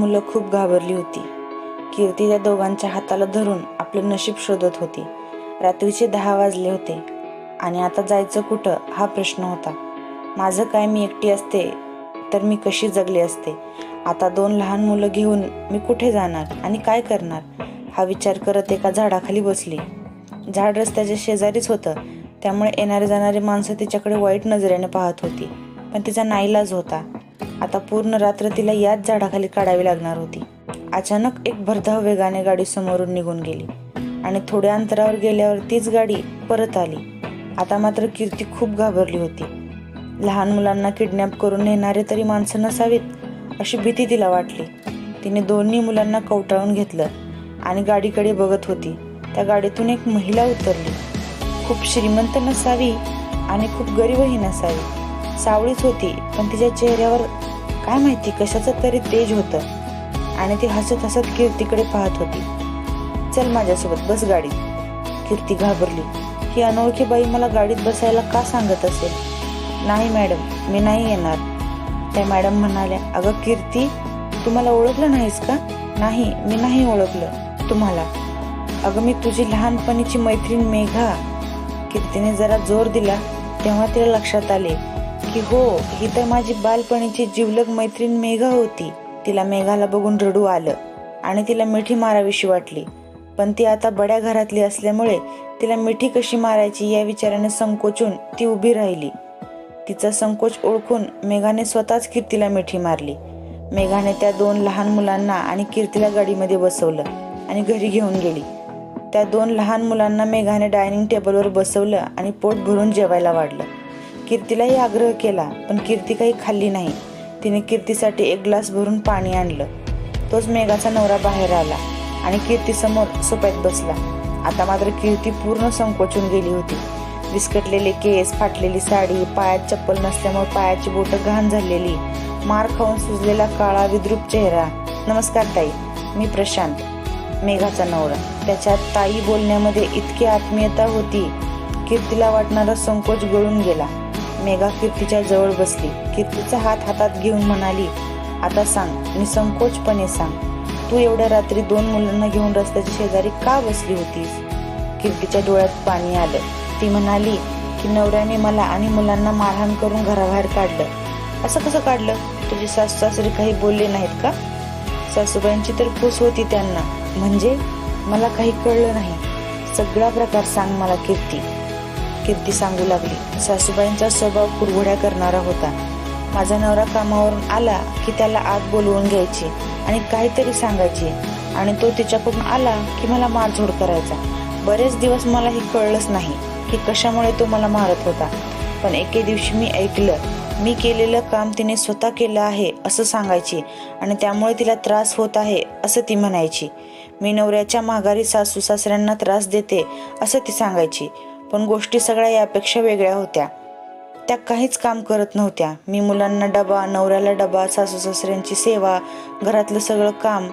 मुलं खूप घाबरली होती. कीर्ती त्या दोघांच्या हाताला धरून आपलं नशीब शोधत होती. रात्रीचे दहा वाजले होते आणि आता जायचं कुठं हा प्रश्न होता. माझं काय मी एकटी असते तर मी कशी जगले असते? आता दोन लहान मुलं घेऊन मी कुठे जाणार आणि काय करणार? हा विचार करत एका झाडाखाली बसली. झाड रस्त्याच्या शेजारीच होतं. त्यामुळे येणारे जाणारे माणसं तिच्याकडे वाईट नजरेने पाहत होती. पण तिचा नाईलाज होता. आता पूर्ण रात्र तिला याच झाडाखाली काढावी लागणार होती. अचानक एक भरधाव वेगाने गाडी समोरून निघून गेली आणि थोड्या अंतरावर गेल्यावर तीच गाडी परत आली. आता मात्र कीर्ती खूप घाबरली होती. लहान मुलांना किडनॅप करून नेणारे तरी माणसं नसावीत अशी भीती तिला वाटली. तिने दोन्ही मुलांना कवटाळून घेतलं आणि गाडीकडे बघत होती. त्या गाडीतून एक महिला उतरली. खूप श्रीमंत नसावी आणि खूप गरीबही नसावी. सावळीच होती पण तिच्या चेहऱ्यावर काय माहिती कशाचं तरी तेज होतं. आणि ती हसत हसत कीर्तीकडे पाहत होती. चल माझ्यासोबत बस गाडीत. कीर्ती घाबरली. ही अनोळखी बाई मला गाडीत बसायला का सांगत असेल? नाही मॅडम मी नाही येणार. त्या मॅडम म्हणाल्या अगं कीर्ती तुम्हाला ओळखलं नाहीस का? नाही मी नाही ओळखलं. तुम्हाला. अगं मी तुझी लहानपणीची मैत्रीण मेघा. कीर्तीने जरा जोर दिला तेव्हा तिला लक्षात आले. की हो ही तर माझी बालपणीची जिवलग मैत्रीण मेघा होती. तिला मेघाला बघून रडू आलं आणि तिला मिठी मारावीशी वाटली. पण ती आता बड्या घरातली असल्यामुळे तिला मिठी कशी मारायची या विचाराने संकोचून ती उभी राहिली. तिचा संकोच ओळखून मेघाने स्वतःच कीर्तीला मिठी मारली. मेघाने त्या दोन लहान मुलांना आणि कीर्तीला गाडीमध्ये बसवलं आणि घरी घेऊन गेली. त्या दोन लहान मुलांना मेघाने डायनिंग टेबलवर बसवलं आणि पोट भरून जेवायला वाढलं. कीर्तीलाही आग्रह केला पण कीर्ती काही खाल्ली नाही. तिने कीर्तीसाठी एक ग्लास भरून पाणी आणलं. तोच मेघाचा नवरा बाहेर आला आणि कीर्ती समोर सोप्यात बसला. आता मात्र कीर्ती पूर्ण संकोचून गेली होती. विस्कटलेले केस फाटलेली साडी पायात चप्पल नसल्यामुळे पायाची बोटं घाण झालेली मार खाऊन सुजलेला काळा विद्रूप चेहरा. नमस्कार ताई मी प्रशांत मेघाचा नवरा. त्याच्यात ताई बोलण्यामध्ये इतकी आत्मीयता होती कीर्तीला वाटणारा संकोच गळून गेला. मेघा कीर्तीच्या जवळ बसली. कीर्तीचा हात हातात घेऊन म्हणाली आता सांग निसंकोचपणे सांग. तू एवढ्या रात्री दोन मुलांना घेऊन रस्त्याच्या शेजारी का बसली होतीस? कीर्तीच्या डोळ्यात पाणी आलं. ती म्हणाली की नवऱ्याने मला आणि मुलांना मारहाण करून घराबाहेर काढलं. असं कसं काढलं? तुझे सासू सासरे काही बोलले नाहीत का? सासूबाईंची तर खुश होती त्यांना. म्हणजे? मला काही कळलं नाही. सगळा प्रकार सांग मला कीर्ती. कीर्ती सांगू लागली. सासूबाईंचा स्वभाव कुरघोड्या करणारा होता. माझा नवरा कामावरून आला की त्याला आत बोलवून घ्यायची आणि काहीतरी सांगायची. आणि तो तिच्याकडून आला की मला मारझोड करायचा. बरेच दिवस मला हे कळलंच नाही की कशामुळे तो मला मारत होता. पण एके दिवशी मी ऐकलं मी केलेलं काम तिने स्वतः केलं आहे असं सांगायची आणि त्यामुळे तिला त्रास होत आहे असं ती म्हणायची. मी नवऱ्याच्या माघारी सासू सासऱ्यांना त्रास देते असं ती सांगायची. पण गोष्टी सगळ्या यापेक्षा वेगळ्या होत्या. त्या काहीच काम करत नव्हत्या. मी मुलांना डबा नवऱ्याला डबा सासू सासऱ्यांची सेवा घरातलं सगळं काम.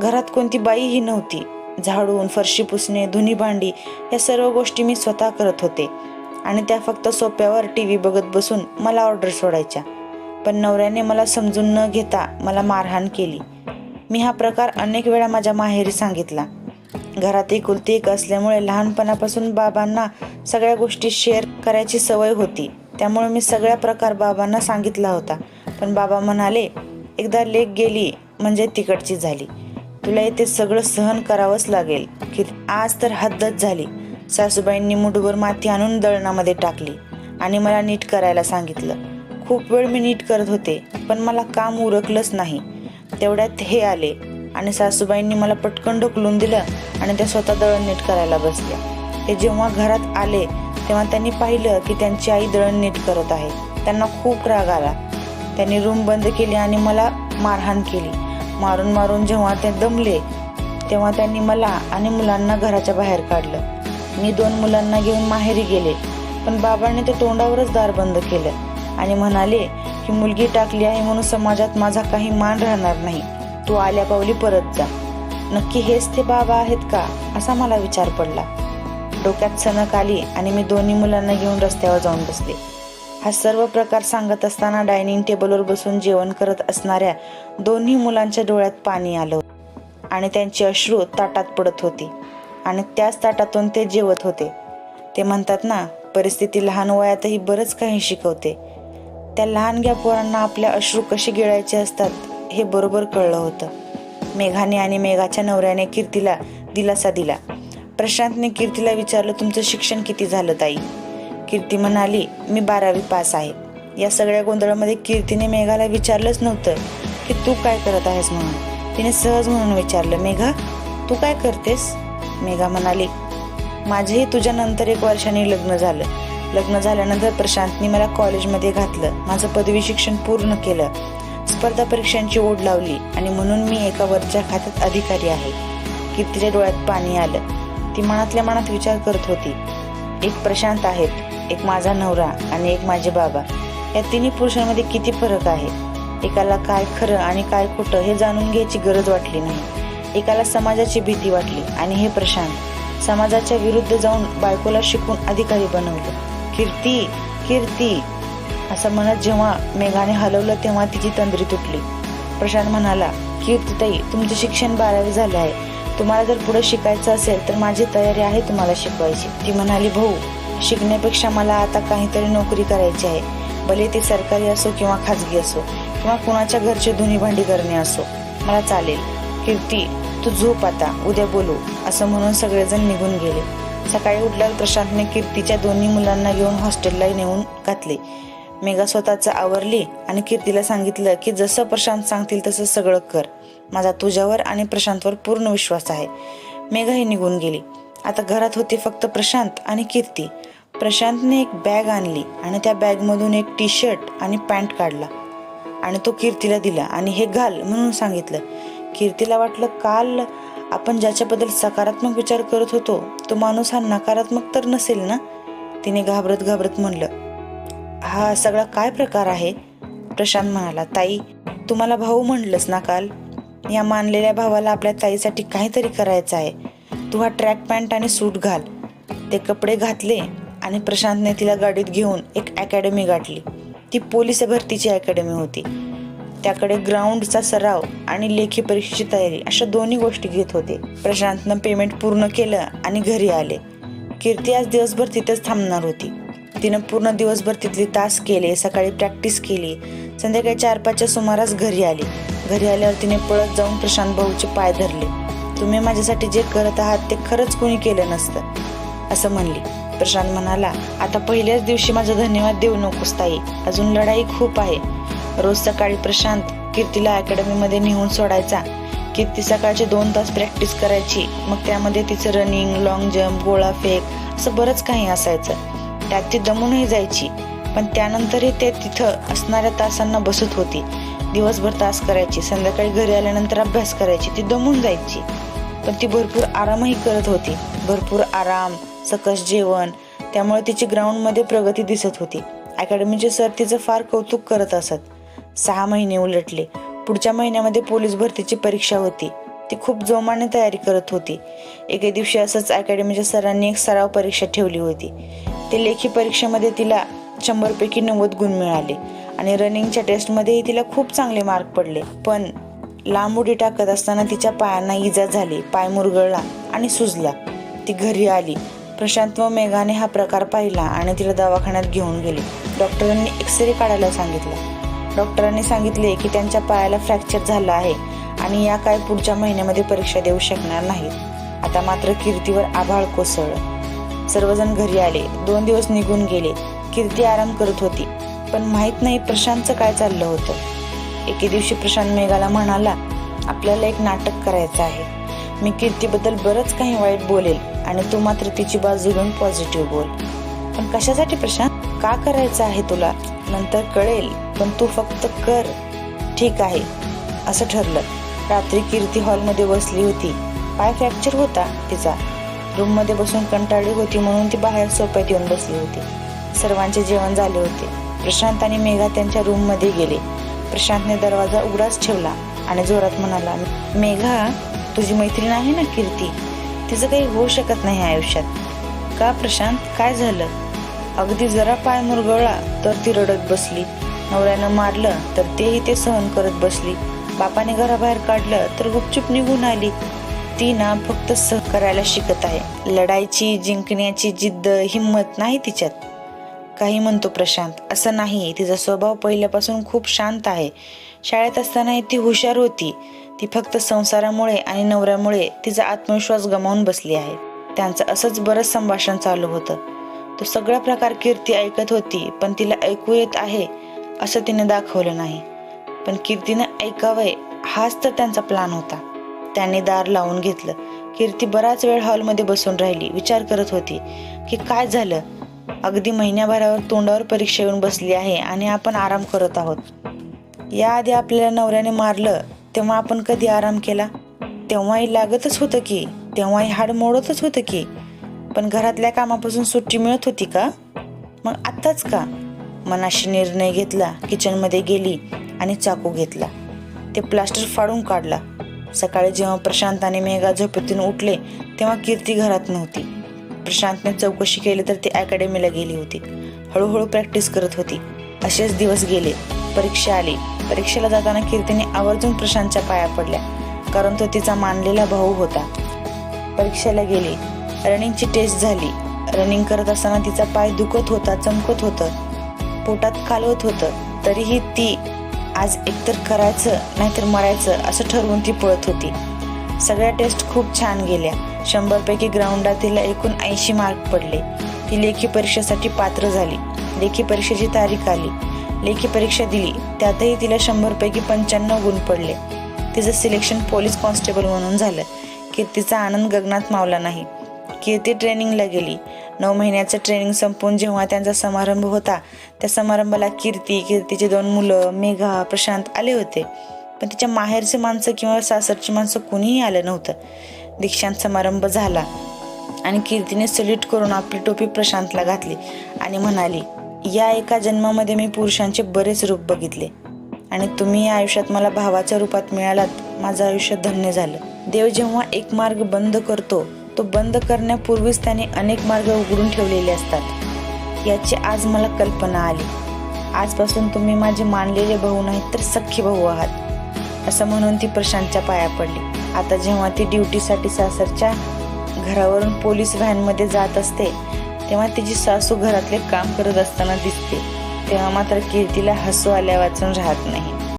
घरात कोणती बाईही नव्हती. झाडून फरशी पुसणे धुनी भांडी या सर्व गोष्टी मी स्वतः करत होते. आणि त्या फक्त सोप्यावर टी व्ही बघत बसून मला ऑर्डर सोडायच्या. पण नवऱ्याने मला समजून न घेता मला मारहाण केली. मी हा प्रकार अनेक वेळा माझ्या माहेरी सांगितला. घरात एकुलती एक असल्यामुळे लहानपणापासून बाबांना सगळ्या गोष्टी शेअर करायची सवय होती. त्यामुळे मी सगळ्या प्रकार बाबांना सांगितला होता. पण बाबा म्हणाले एकदा लेक गेली म्हणजे तिकडची झाली. तुला येथे सगळं सहन करावंच लागेल. की आज तर हद्दच झाली. सासूबाईंनी मुठभर माती आणून दळणामध्ये टाकली आणि मला नीट करायला सांगितलं. खूप वेळ मी नीट करत होते पण मला काम उरकलंच नाही. तेवढ्यात हे आले. आणि सासूबाईंनी मला पटकन ढकलून दिलं आणि त्या स्वतः दळण नीट करायला बसल्या. ते जेव्हा घरात आले तेव्हा त्यांनी पाहिलं की त्यांची आई दळण नीट करत आहे. त्यांना खूप राग आला. त्यांनी रूम बंद केली आणि मला मारहाण केली. मारून मारून जेव्हा ते दमले तेव्हा त्यांनी मला आणि मुलांना घराच्या बाहेर काढलं. मी दोन मुलांना घेऊन माहेरी गेले पण बाबांनी ते तोंडावरच दार बंद केलं आणि म्हणाले की मुलगी टाकली आहे म्हणून समाजात माझा काही मान राहणार नाही. तू आल्या पावली परत जा. नक्की हेच ते बाबा आहेत का असा मला विचार पडला. डोक्यात सणक आली आणि मी दोन्ही मुलांना घेऊन रस्त्यावर जाऊन बसले. हा सर्व प्रकार सांगत असताना डायनिंग टेबलवर बसून जेवण करत असणाऱ्या दोन्ही मुलांच्या डोळ्यात पाणी आलं आणि त्यांची अश्रू ताटात पडत होती आणि त्याच ताटातून ते जेवत होते. ते म्हणतात ना परिस्थिती लहान वयातही बरंच काही शिकवते. त्या लहानग्या पोरांना आपल्या अश्रू कसे गिळायचे असतात? हे बरोबर कळलं होतं. मेघाने आणि मेघाच्या नवऱ्याने कीर्तीला दिलासा दिला. प्रशांतने कीर्तीला विचारलं तुमचं शिक्षण किती झालं ताई? कीर्ती म्हणाली मी बारावी पास आहे. या सगळ्या गोंधळामध्ये कीर्तीने मेघाला विचारलंच नव्हतं की तू काय करत आहेस म्हणून? तिने सहज म्हणून विचारलं मेघा तू काय करतेस? मेघा म्हणाली माझेही तुझ्या नंतर एक वर्षाने लग्न झालं. लग्न झाल्यानंतर प्रशांतने मला कॉलेजमध्ये घातलं. माझं पदवी शिक्षण पूर्ण केलं. स्पर्धा परीक्षांची ओढ लावली आणि म्हणून मी एका वरच्या खात्यात अधिकारी आहे. कीर्तीच्या डोळ्यात पाणी आलं ती मनातल्या मनात विचार करत होती. एक प्रशांत आहेत एक माझा नवरा आणि एक माझे बाबा. या तिन्ही पुरुषांमध्ये किती फरक आहे? एकाला काय खरं आणि काय खोटं हे जाणून घ्यायची गरज वाटली नाही. एकाला समाजाची भीती वाटली आणि हे प्रशांत समाजाच्या विरुद्ध जाऊन बायकोला शिकून अधिकारी बनवलं. कीर्ती कीर्ती! असं म्हणत जेव्हा मेघाने हलवलं तेव्हा तिची तंद्री तुटली. प्रशांत म्हणाला कीर्तीताई तुमचं शिक्षण बारावी झाले आहे. तुम्हाला जर पुढे शिकायचं असेल तर माझी तयारी आहे तुम्हाला शिकवायची. ती म्हणाली भाऊ शिकण्यापेक्षा मला आता काहीतरी नोकरी करायची आहे. भले ती सरकारी असो किंवा खाजगी असो किंवा कुणाच्या घरचे धुनी भांडी करणे असो. मला चालेल. कीर्ती तू झोप आता. उद्या बोलू. असं म्हणून सगळेजण निघून गेले. सकाळी उठल्यावर प्रशांतने कीर्तीच्या दोन्ही मुलांना घेऊन हॉस्टेलला नेऊन घातले. मेघा स्वतःच आवरली आणि कीर्तीला सांगितलं की जसं प्रशांत सांगतील तसं सगळं कर. माझा तुझ्यावर आणि प्रशांतवर पूर्ण विश्वास आहे. मेघा ही निघून गेली. आता घरात होते फक्त प्रशांत आणि कीर्ती. प्रशांतने एक बॅग आणली आणि त्या बॅगमधून एक टी शर्ट आणि पॅन्ट काढला. आणि तो कीर्तीला दिला आणि हे घाल म्हणून सांगितलं. कीर्तीला वाटलं काल आपण ज्याच्याबद्दल सकारात्मक विचार करत होतो तो माणूस हा नकारात्मक तर नसेल ना? तिने घाबरत घाबरत म्हणलं. हा सगळा काय प्रकार आहे? प्रशांत म्हणाला ताई तुम्हाला भाऊ म्हणलंस ना काल? या मानलेल्या भावाला आपल्या ताईसाठी काहीतरी करायचं आहे. तू हा ट्रॅक पॅन्ट आणि सूट घाल. ते कपडे घातले आणि प्रशांतने तिला गाडीत घेऊन एक अकॅडमी गाठली. ती पोलीस भरतीची अकॅडमी होती. त्याकडे ग्राउंडचा सराव आणि लेखी परीक्षेची तयारी अशा दोन्ही गोष्टी घेत होते. प्रशांतनं पेमेंट पूर्ण केलं आणि घरी आले. कीर्ती आज दिवसभर तिथेच थांबणार होती. तिनं पूर्ण दिवसभर तिथले तास केले सकाळी प्रॅक्टिस केली. संध्याकाळी चार पाचच्या सुमारास घरी आली. घरी आल्यावर तिने पळत जाऊन प्रशांत भाऊचे पाय धरले. तुम्ही माझ्यासाठी जे करत आहात ते खरंच कोणी केलं नसतं असं म्हणली. प्रशांत म्हणाला आता पहिल्याच दिवशी माझा धन्यवाद देऊ नकोस ताई. अजून लढाई खूप आहे. रोज सकाळी प्रशांत कीर्तीला अकॅडमीमध्ये नेऊन सोडायचा. कीर्ती सकाळचे दोन तास प्रॅक्टिस करायची. मग त्यामध्ये तिचं रनिंग लॉंग जम्प गोळा फेक असं बरंच काही असायचं. त्यात ती दमूनही जायची. पण त्यानंतरही ते तिथं असणाऱ्या तासांना बसत होती. दिवसभर तास करायची. संध्याकाळी घरी आल्यानंतर अभ्यास करायची. ती दमून जायची. पण ती भरपूर आरामही करत होती. भरपूर आराम सकस जेवण त्यामुळे तिची ग्राउंडमध्ये प्रगती दिसत होती. अकॅडमीचे सर तिचं फार कौतुक करत असत. सहा महिने उलटले. पुढच्या महिन्यामध्ये पोलीस भरतीची परीक्षा होती. ती खूप जोमाने तयारी करत होती. एके दिवशी असंच अकॅडमीच्या सरांनी एक सराव परीक्षा ठेवली होती. ते लेखी परीक्षेमध्ये तिला शंभरपैकी नव्वद गुण मिळाले आणि रनिंगच्या टेस्टमध्येही तिला खूप चांगले मार्क पडले. पण लांब उडी टाकत असताना तिच्या पायांना इजा झाली पाय मुरगळला आणि सुजला. ती घरी आली. प्रशांत व मेघाने हा प्रकार पाहिला आणि तिला दवाखान्यात घेऊन गेली. डॉक्टरांनी एक्सरे काढायला सांगितलं. डॉक्टरांनी सांगितले की त्यांच्या पायाला फ्रॅक्चर झाला आहे आणि या काय पुढच्या महिन्यामध्ये परीक्षा देऊ शकणार नाहीत. आता मात्र कीर्तीवर आभाळ कोसळलं. सर्वजण घरी आले. दोन दिवस निघून गेले. कीर्ती आराम करत होती. पण माहीत नाही प्रशांतचं काय चाललं होतं. एके दिवशी प्रशांत मेघाला म्हणाला आपल्याला एक नाटक करायचं आहे. मी कीर्तीबद्दल बरंच काही वाईट बोलेल आणि तू मात्र तिची बाजू घेऊन पॉझिटिव्ह बोल. पण कशासाठी प्रशांत? का करायचं आहे तुला? नंतर कळेल. पण तू फक्त कर. ठीक आहे. असं ठरलं. रात्री कीर्ती हॉलमध्ये बसली होती. पाय फ्रॅक्चर होता तिचा. रूममध्ये बसून कंटाळली होती म्हणून ती बाहेर सोप्यात येऊन बसली होती. सर्वांचे जेवण झाले होते. प्रशांत आणि मेघा त्यांच्या रूममध्ये गेले. प्रशांतने दरवाजा उघडाच ठेवला आणि जोरात म्हणाला मेघा तुझी मैत्रीण आहे ना कीर्ती? तिचं काही होऊ शकत नाही आयुष्यात. का प्रशांत? काय झालं? अगदी जरा पाय मुरगळला तर ती रडत बसली. नवऱ्यानं मारलं तर तेही ते सहन करत बसली. बापाने घराबाहेर काढलं तर गुपचूप निघून आली. ती ना फक्त सह करायला शिकत आहे. लढायची जिंकण्याची जिद्द हिंमत नाही तिच्यात. काही म्हणतो प्रशांत असं नाही तिचा स्वभाव पहिल्यापासून खूप शांत आहे. शाळेत असतानाही ती हुशार होती. ती फक्त संसारामुळे आणि नवऱ्यामुळे तिचा आत्मविश्वास गमावून बसली आहे. त्यांचं असंच बरंच संभाषण चालू होतं. तो सगळा प्रकार कीर्ती ऐकत होती पण तिला ऐकू येत आहे असं तिने दाखवलं नाही. पण कीर्तीनं ऐकावंय हाच तर त्यांचा प्लान होता. त्यांनी दार लावून घेतलं. कीर्ती बराच वेळ हॉलमध्ये बसून राहिली. विचार करत होती की काय झालं? अगदी महिन्याभरावर तोंडावर परीक्षा येऊन बसली आहे आणि आपण आराम करत आहोत. याआधी आपल्याला नवऱ्याने मारलं तेव्हा आपण कधी आराम केला? तेव्हाही लागतच होतं की तेव्हाही हाड मोडतच होतं की. पण घरातल्या कामापासून सुट्टी मिळत होती का? मग आत्ताच का? मनाशी निर्णय घेतला किचनमध्ये गेली आणि चाकू घेतला. ते प्लास्टर फाडून काढला. सकाळी जेव्हा प्रशांत आणि मेघा झोपेतून उठले तेव्हा कीर्ती घरात नव्हती. प्रशांतने चौकशी केली तर ती अकॅडमीला गेली होती. हळूहळू प्रॅक्टिस करत होती. असेच दिवस गेले. परीक्षा आली. परीक्षेला जाताना कीर्तीने आवर्जून प्रशांतच्या पाया पडल्या कारण तो तिचा मानलेला भाऊ होता. परीक्षेला गेली. रनिंगची टेस्ट झाली. रनिंग करत असताना तिचा पाय दुखत होता चमकत होतं. पोटात कालवत होतं. तरीही ती आज एकतर करायचं नाहीतर मरायचं असं ठरवून ती पळत होती. सगळ्या टेस्ट खूप छान गेल्या. शंभरपैकी ग्राउंडात तिला एकूण ऐंशी मार्क पडले. ती लेखी परीक्षेसाठी पात्र झाली. लेखी परीक्षेची तारीख आली. लेखी परीक्षा दिली. त्यातही तिला शंभरपैकी पंच्याण्णव गुण पडले. तिचं सिलेक्शन पोलीस कॉन्स्टेबल म्हणून झालं. कीर्तीचा आनंद गगनात मावला नाही. कीर्ती ट्रेनिंगला गेली. नऊ महिन्याचं ट्रेनिंग संपून जेव्हा त्यांचा समारंभ होता त्या समारंभाला कीर्ती कीर्तीचे दोन मुलं मेघा प्रशांत आले होते. पण तिच्या माहेरचे माणसं किंवा सासरची माणसं कुणीही आलं नव्हतं. दीक्षांत समारंभ झाला आणि कीर्तीने सल्यूट करून आपली टोपी प्रशांतला घातली आणि म्हणाली या एका जन्मामध्ये मी पुरुषांचे बरेच रूप बघितले आणि तुम्ही या आयुष्यात मला भावाच्या रूपात मिळालात माझं आयुष्य धन्य झालं. देव जेव्हा एक मार्ग बंद करतो तो बंद करण्यापूर्वीच त्याने अनेक मार्ग उघडून ठेवलेले असतात. याची आज मला कल्पना आली. आजपासून तुम्ही माझे मानलेले भाऊ नाही तर सख्खे भाऊ आहात असं म्हणून ती प्रशांतच्या पाया पडली. आता जेव्हा ती ड्युटीसाठी सासरच्या घरावरून पोलीस व्हॅनमध्ये जात असते तेव्हा तिची सासू घरातले काम करत असताना दिसते. तेव्हा मात्र कीर्तीला हसू आल्या वाचून राहत नाही.